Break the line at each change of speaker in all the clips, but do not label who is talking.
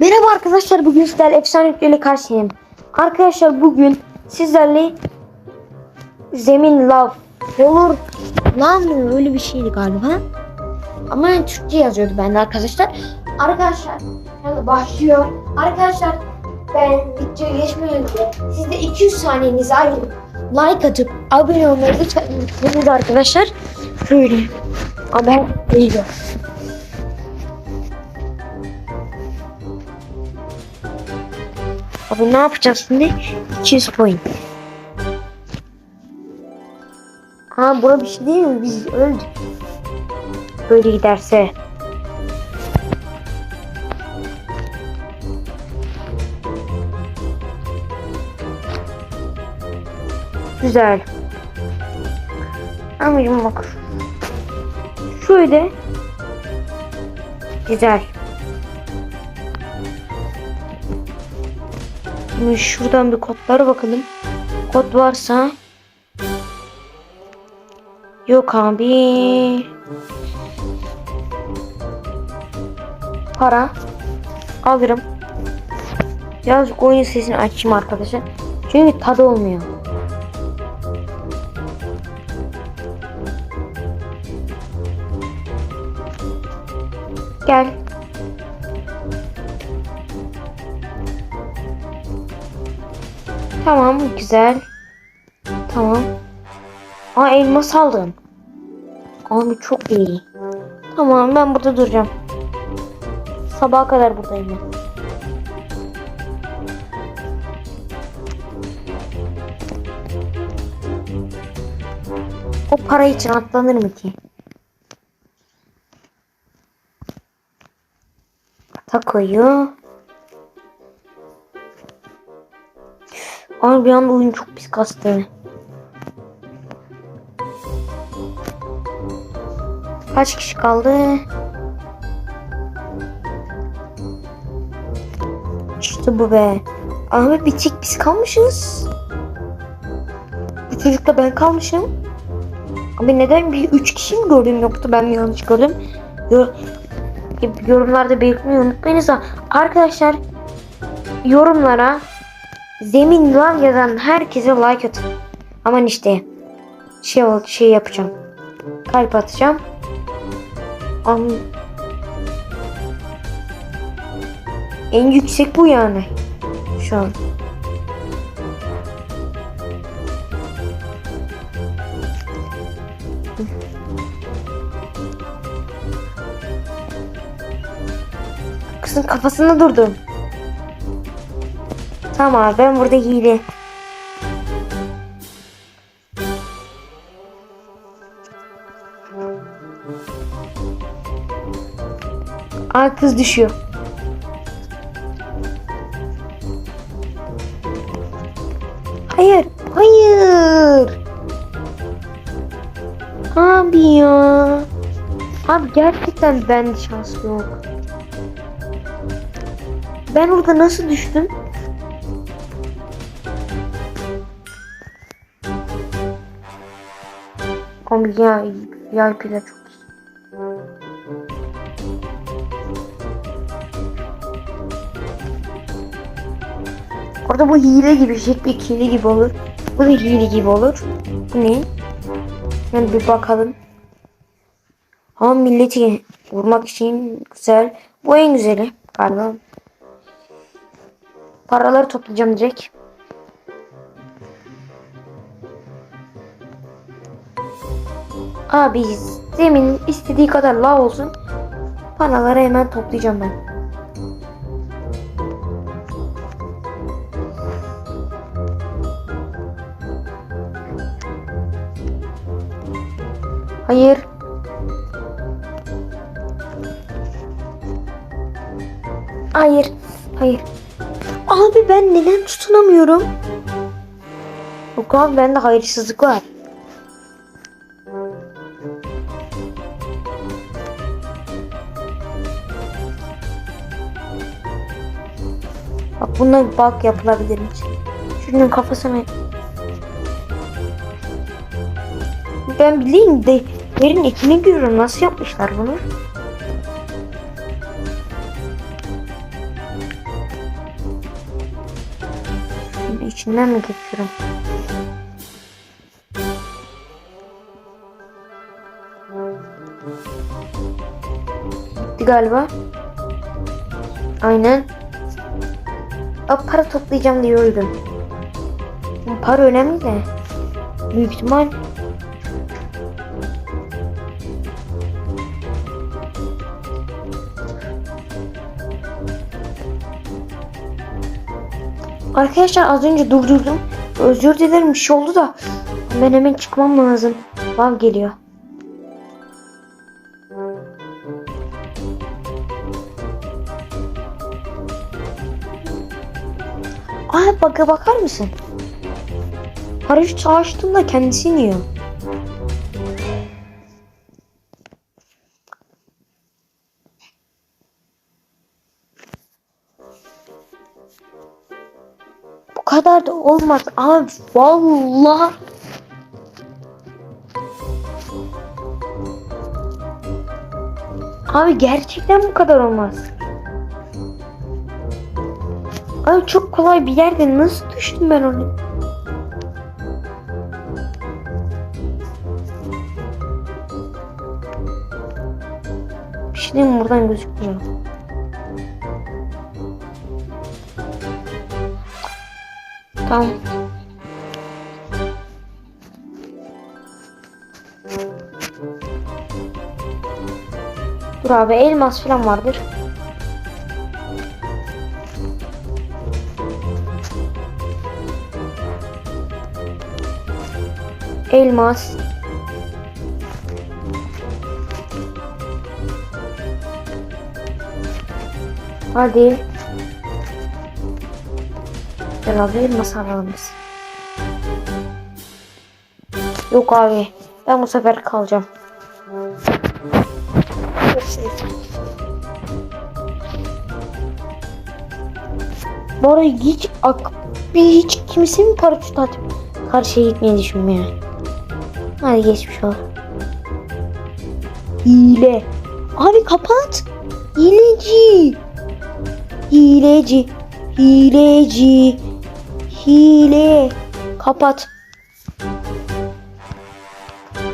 Merhaba arkadaşlar bugün sizlerle efsane yüklerle karşıyım. Arkadaşlar bugün sizlerle zemin lav olur lav mı öyle bir şeydi galiba. Ama Türkçe yazıyordu bende arkadaşlar. Arkadaşlar yani başlıyor. Arkadaşlar ben videoya geçmeden önce siz de 200 saniyenizi ayırıp like atıp abone olmayı lütfen unutmayın arkadaşlar. Şöyle. Ama ben geliyor. Abi ne yapacağız şimdi? 200 point. Ha bura bir şey değil mi? Biz öldük. Böyle giderse. Güzel. Amacım bak. Şöyle. Güzel. Şimdi şuradan bir kodlara bakalım. Kod varsa. Yok abi. Para. Alırım. Birazcık oyun sesini açayım arkadaşlar. Çünkü tadı olmuyor. Gel. Tamam güzel. Tamam. Aa elmas aldım. Abi çok iyi. Tamam ben burada duracağım. Sabaha kadar buradayım ben. O para için atlanır mı ki? Takoyu. Abi bir anda oyun çok pis kastı. Kaç kişi kaldı? İşte bu be. Abi bir tek biz kalmışız. Bu çocukla ben kalmışım. Abi neden bir üç kişi mi gördüm yoktu ben mi yanlış gördüm? Yor yorumlarda belirtmeyi unutmayınız da arkadaşlar yorumlara zemin lav yazan herkese like atın. Aman işte şey şey yapacağım. Kalp atacağım. Am en yüksek bu yani. Şu an. Kızın kafasında durdum. Tamam ben burada hile. Aa kız düşüyor. Hayır, hayır. Abi ya. Abi gerçekten ben şans yok. Ben orada nasıl düştüm? Abi ya VIP'ler çok iyi. Orada bu hile gibi, jetpack hile gibi olur. Bu da hile gibi olur. Bu ne? Yani bir bakalım. Ama milleti vurmak için güzel. Bu en güzeli galiba. Paraları toplayacağım direkt. Abi zemin istediği kadar lav olsun. Paraları hemen toplayacağım ben. Hayır. Hayır. Hayır. Abi ben neden tutunamıyorum? Yok abi bende hayırsızlık var. Bak bununla bir bug yapılabilirmiş. Şunun kafasına... Ben bileyim de yerin içine giriyorum. Nasıl yapmışlar bunu? Şunun içinden mi geçiyorum? Galiba. Aynen. Aa, para toplayacağım diye öldüm. Para önemli de. Büyük ihtimal Arkadaşlar az önce durdurdum. Özür dilerim bir şey oldu da. Ben hemen çıkmam lazım. Vav geliyor. Aa baka bakar mısın? Paraşüt açtığımda kendisi iniyor. Bu kadar da olmaz abi vallahi. Abi gerçekten bu kadar olmaz. Abi çok kolay bir yerde nasıl düştüm ben onu? Bir şey diyeyim buradan gözükmüyor. Tamam. Dur abi elmas falan vardır. Elmas. Hadi. Abi elmas biz. Yok abi. Ben bu sefer kalacağım. Bu arada hiç hiç kimsenin paraşüt atıp karşıya gitmeyi düşünmüyor. Hadi geçmiş ol. Hile. Abi kapat. Hileci. Hileci. Hileci. Hile. Kapat.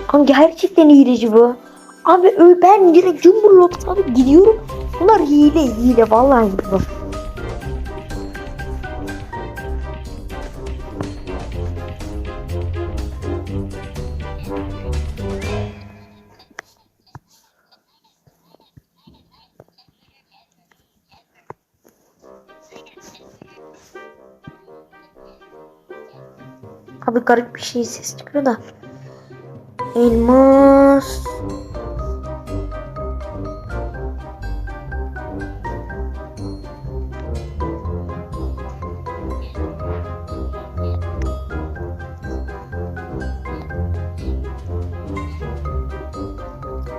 Ama gerçekten hileci bu. Abi ben direkt Cumhurlop abi gidiyorum. Bunlar hile hile vallahi bu. Abi garip bir şey ses çıkıyor da. Elmas.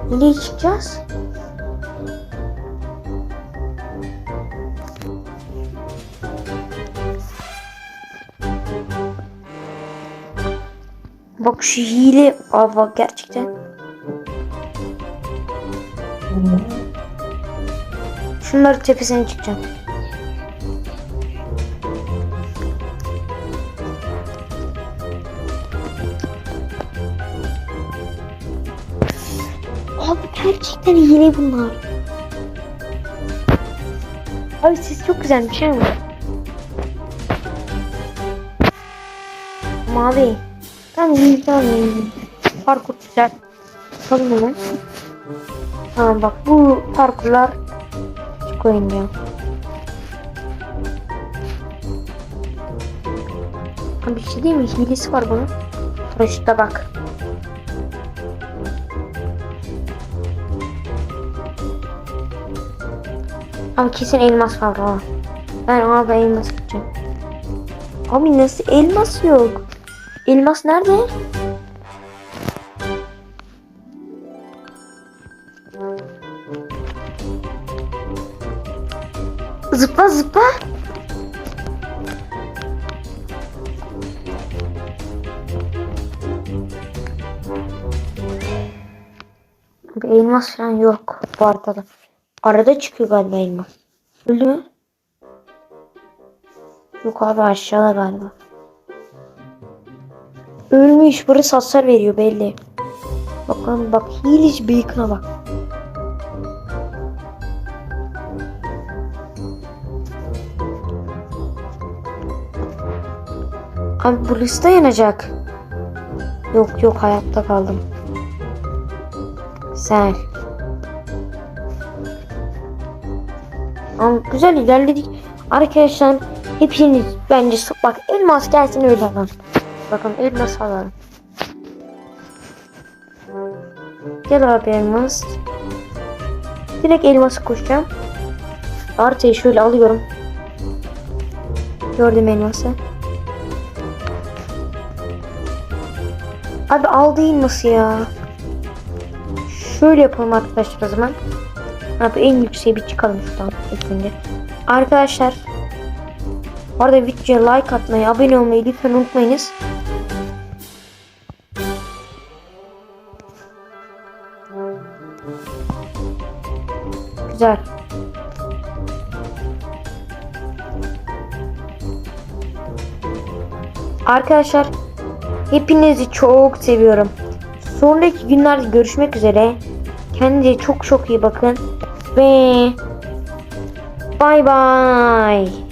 Nereye çıkacağız? Bak şu hile. Aa bak gerçekten. Şunları tepesine çıkacağım. Abi gerçekten hile bunlar. Abi ses çok güzelmiş ama. Mavi. Tamam güzel. Parkur güzel. Bakalım hemen. Tamam bak bu parkurlar küçük oynuyor. Abi bir şey değil mi? Hilesi var bunun. Paraşütte bak. Abi kesin elmas var o. Ben abi elmas gideceğim. Abi nasıl elmas yok? Elmas nerede? Zıpla zıpla. Bir elmas falan yok bu arada. Arada çıkıyor galiba elmas. Öldü mü? Yok abi aşağıda galiba. Ölmüş. Burası hasar veriyor belli. Bakalım bak Hilic Beacon'a bak. Abi burası da yanacak. Yok yok hayatta kaldım. Güzel. Ama güzel ilerledik. Arkadaşlar hepiniz bence bak elmas gelsin öyle alalım. Bakın elmas alalım. Gel abi elmas. Direkt elması koşacağım. Artıyı şöyle alıyorum. Gördüm elması. Abi aldı elması ya. Şöyle yapalım arkadaşlar o zaman. Abi en yükseğe bir çıkalım şuradan ilk önce. Arkadaşlar bu arada videoya like atmayı, abone olmayı lütfen unutmayınız. Güzel. Arkadaşlar hepinizi çok seviyorum. Sonraki günlerde görüşmek üzere. Kendinize çok çok iyi bakın. Ve bay bay.